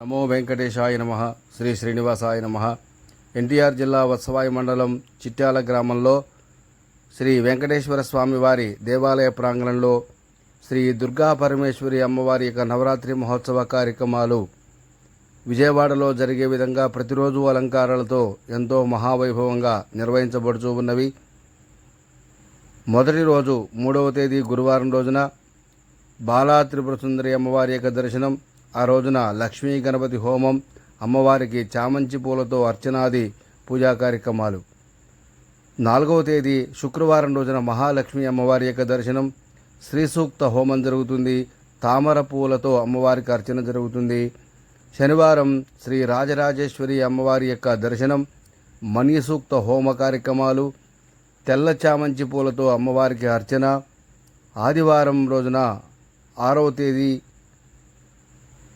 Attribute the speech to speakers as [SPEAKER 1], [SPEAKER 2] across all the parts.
[SPEAKER 1] నమో వెంకటేశాయ నమ శ్రీ శ్రీనివాసాయ నమ. ఎన్టీఆర్ జిల్లా వత్సవాయి మండలం చిట్యాల గ్రామంలో శ్రీ వెంకటేశ్వర స్వామి వారి దేవాలయ ప్రాంగణంలో శ్రీ దుర్గా పరమేశ్వరి అమ్మవారి యొక్క నవరాత్రి మహోత్సవ కార్యక్రమాలు విజయవాడలో జరిగే విధంగా ప్రతిరోజు అలంకారాలతో ఎంతో మహావైభవంగా నిర్వహించబడుతూ ఉన్నవి. మొదటి రోజు మూడవ తేదీ గురువారం రోజున బాలా త్రిపుర సుందరి అమ్మవారి యొక్క దర్శనం ఆ రోజున లక్ష్మీ గణపతి హోమం అమ్మవారికి చామంచి పూలతో అర్చనాది పూజా కార్యక్రమాలు. నాలుగవ తేదీ శుక్రవారం రోజున మహాలక్ష్మి అమ్మవారి యొక్క దర్శనం. శ్రీ సూక్త హోమం జరుగుతుంది. తామర పూలతో అమ్మవారికి అర్చన జరుగుతుంది. శనివారం శ్రీ రాజరాజేశ్వరి అమ్మవారి యొక్క దర్శనం. మణిసూక్త హోమ కార్యక్రమాలు. తెల్ల చామంచి పూలతో అమ్మవారికి అర్చన. ఆదివారం రోజున ఆరవ తేదీ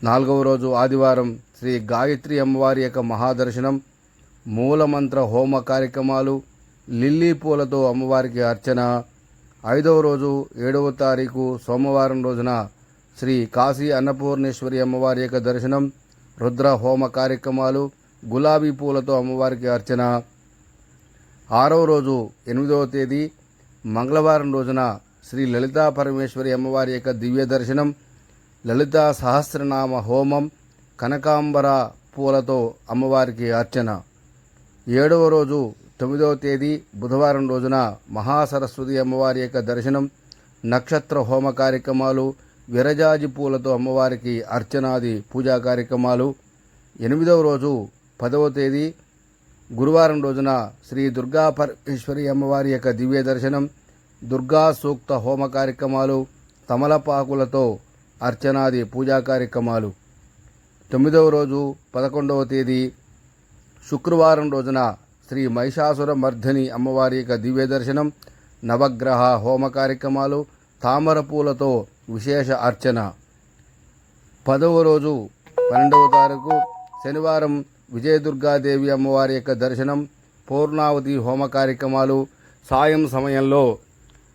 [SPEAKER 1] నాలుగవ రోజు ఆదివారం శ్రీ గాయత్రి అమ్మవారి యొక్క మహాదర్శనం మూలమంత్ర హోమ కార్యక్రమాలు లిల్లీ పూలతో అమ్మవారికి అర్చన. ఐదవ రోజు ఏడవ తారీఖు సోమవారం రోజున శ్రీ కాశీ అన్నపూర్ణేశ్వరి అమ్మవారి యొక్క దర్శనం రుద్ర హోమ కార్యక్రమాలు గులాబీ పూలతో అమ్మవారికి అర్చన. ఆరవ రోజు ఎనిమిదవ తేదీ మంగళవారం రోజున శ్రీ లలితా పరమేశ్వరి అమ్మవారి యొక్క దివ్య దర్శనం లలితా సహస్రనామ హోమం కనకాంబర పూలతో అమ్మవారికి అర్చన. ఏడవ రోజు తొమ్మిదవ తేదీ బుధవారం రోజున మహాసరస్వతి అమ్మవారి యొక్క దర్శనం నక్షత్ర హోమ కార్యక్రమాలు విరజాజి పూలతో అమ్మవారికి అర్చనాది పూజా కార్యక్రమాలు. ఎనిమిదవ రోజు పదవ తేదీ గురువారం రోజున శ్రీ దుర్గా పరమేశ్వరి అమ్మవారి యొక్క దివ్య దర్శనం దుర్గా సూక్త హోమ కార్యక్రమాలు తమలపాకులతో అర్చనాది పూజా కార్యక్రమాలు. తొమ్మిదవ రోజు పదకొండవ తేదీ శుక్రవారం రోజున శ్రీ మహిషాసుర మర్ధని అమ్మవారి యొక్క దివ్య దర్శనం నవగ్రహ హోమ కార్యక్రమాలు తామర పూలతో విశేష అర్చన. పదవ రోజు పన్నెండవ తారీఖు శనివారం విజయదుర్గాదేవి అమ్మవారి యొక్క దర్శనం పూర్ణావతి హోమ కార్యక్రమాలు. సాయం సమయంలో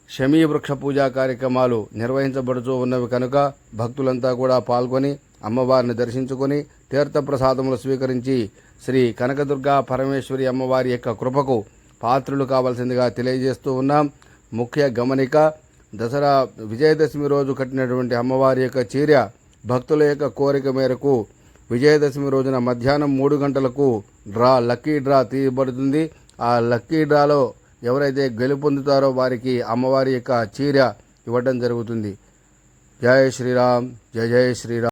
[SPEAKER 1] శమీ వృక్ష పూజా కార్యక్రమాలు నిర్వహించబడుతూ ఉన్నవి కనుక భక్తులంతా కూడా పాల్గొని అమ్మవారిని దర్శించుకొని తీర్థప్రసాదములు స్వీకరించి శ్రీ కనకదుర్గా పరమేశ్వరి అమ్మవారి యొక్క కృపకు పాత్రులు కావాల్సిందిగా తెలియజేస్తూ ఉన్నాం. ముఖ్య గమనిక దసరా విజయదశమి రోజు కట్టినటువంటి అమ్మవారి యొక్క చీర భక్తుల యొక్క కోరిక మేరకు విజయదశమి రోజున మధ్యాహ్నం మూడు గంటలకు డ్రా లక్కీ డ్రా తీయబడుతుంది. ఆ లక్కీ డ్రాలో ఎవరైతే గెలుపొందుతారో వారికి అమ్మవారి యొక్క చీర ఇవ్వడం జరుగుతుంది. జయ శ్రీరామ్ జయ జై శ్రీరామ్.